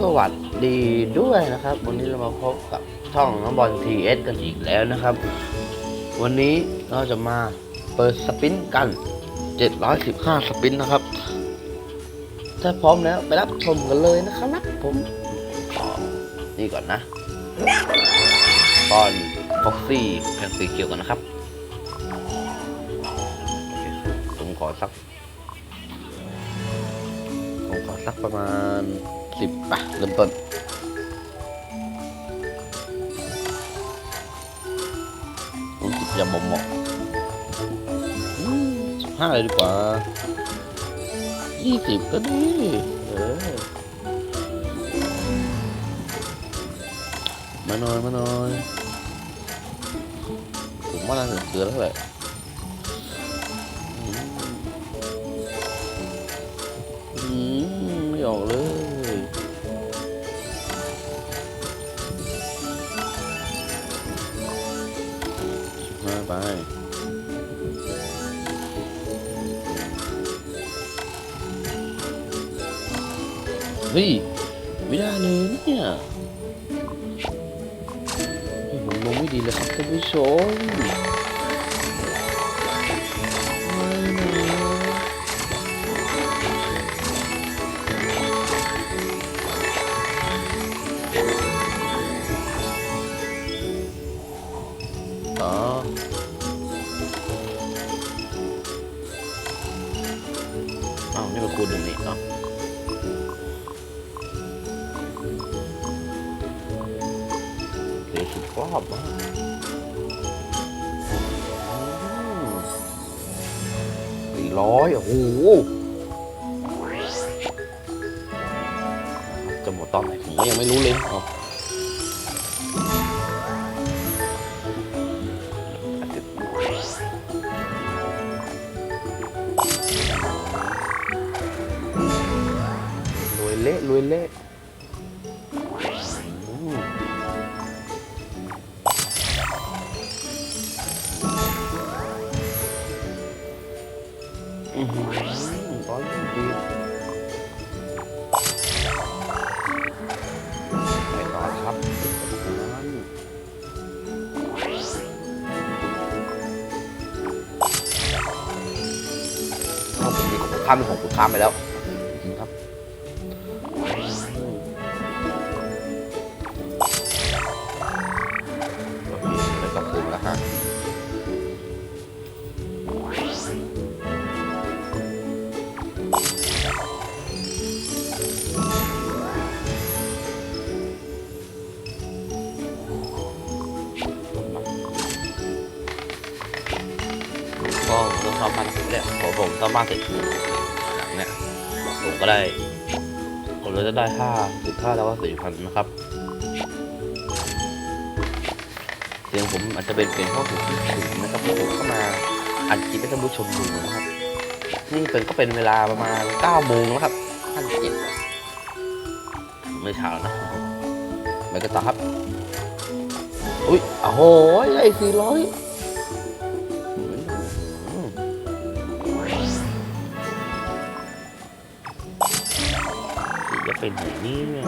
สวัสดีด้วยนะครับ วันนี้เรามาพบกับช่องน้องบอลทีเอสกันอีกแล้วนะครับ วันนี้เราจะมาเปิดสปินกัน 715 สปินนะครับ ถ้าพร้อมแล้วไปรับชมกันเลยนะครับผมนี่ก่อนนะบอลฟ็อกซี่แผ่นสีเขียวก่อนนะครับผมขอสักผมขอสักประมาณ สิบปะเริ่มต้นผมสิบจะบ่มเหมาะสิบห้าเลยดีกว่ายี่สิบก็ดีเออมาหน่อยมาหน่อยผมว่าน่าจะเกินแล้วแหละอืมอืมไม่ออกเลย ไป เฮ้ย ไม่ได้เลยเนี่ยเฮ้ยผมลงไม่ดีเลยครับท่านผู้ชมไม่ อ๋ออ้าวนี่มันคูณหนึ่งนี่เนาะเหลือสิบรอบอะสี่ร้อยโอ้โหจะหมดตอนไหนผมก็ยังไม่รู้เลยเอารว เละรวยเละอือหือร้อยยี่ไปต่อครับนั่นเอาผมมีของข้ามเป็นของคุณข้ามไปแล้วจริงครับ ก็ผมต้องซ่อมบ้านเสร็จแล้วพอผมซ่อมบ้านเสร็จหลังเนี่ยผมก็ได้ ผมก็จะได้ค่าสิบค่าแล้วว่าสี่พันนะครับเสียงผมอาจจะเป็นเป็นเพราะผมคิดถึงนะครับผมเข้ามาอัดคลิปให้ท่านผู้ชมดูนะครับ นี่เป็นก็เป็นเวลาประมาณเก้าโมงแล้วครับท่านเจ็ดไม่เช้านะไปกันต่อครับ อุ้ยโอ้โหไอ้สี่ร้อยจะเป็นไหนเนี่ย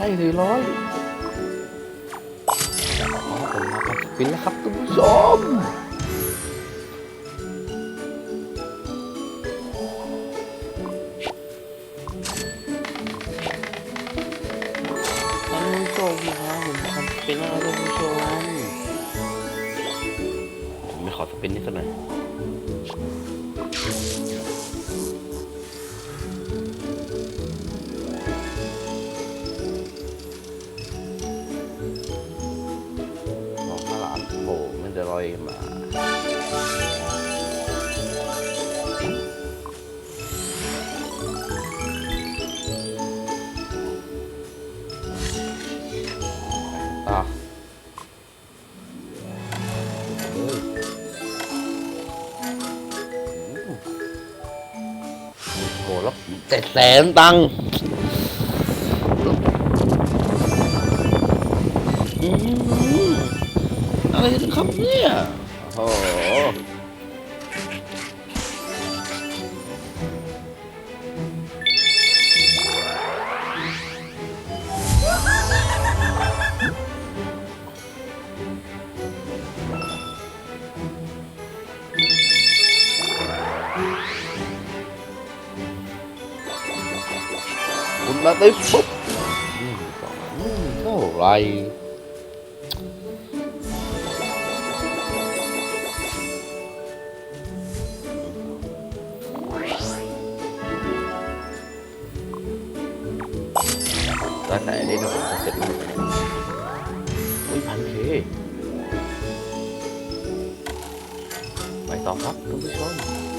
ได้สี่ร้อยอ๋อผมมากับสปินแล้วครับคุณผู้ชมท่านผู้ชมครับผมทำสปินแล้วท่านผู้ชมผมไม่ขอสปินนี่สักหน่อย มันจะลอยม เนี่ยโอ้โหคุณมาติปุ๊บอืมสองอืมเท่าไห รร้านไหนได้ดูผมเสร็จแล้วอุ้ยพันเคไปต่อครับท่านผู้ชม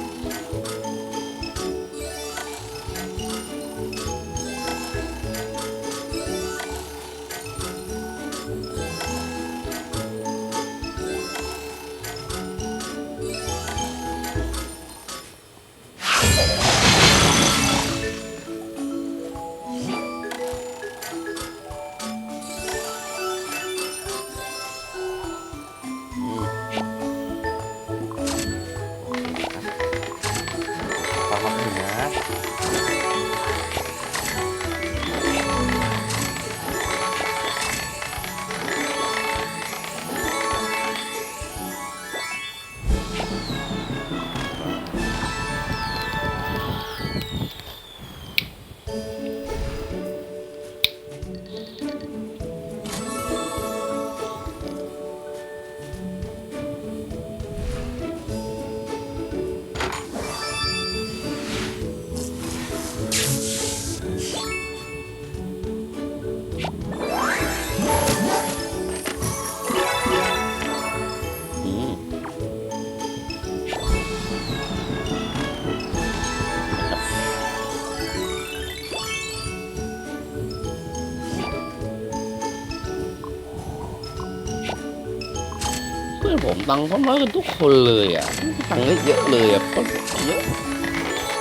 อนผมตังค์เขาน้อยกันทุกคนเลยอะตังค์เยอะเลยอะก็เยอะ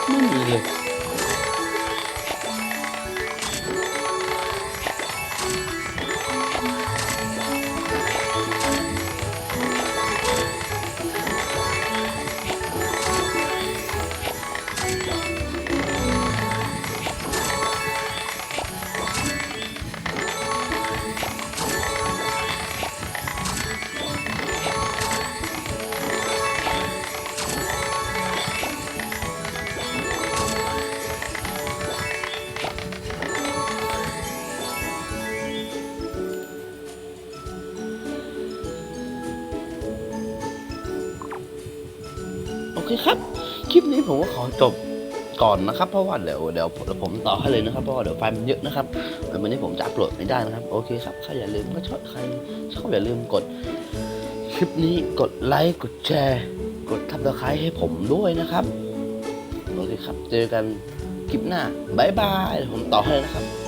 ไม่มีเลย เคครับ คลิปนี้ผมก็ขอจบก่อนนะครับ เพราะว่าเดี๋ยวเดี๋ยวผมต่อให้เลยนะครับ เพราะว่าเดี๋ยวไฟมันเยอะนะครับวันนี้ผมจะอัปโหลดไม่ได้นะครับ โอเคครับใครอย่าลืมก็ชอบใครชอบอย่าลืมกด คลิปนี้กดไลค์กดแชร์ กดทับตะไคร้ให้ผมด้วยนะครับ โอเคครับ เจอกันคลิปหน้าบายบายผมต่อให้เลยนะครับ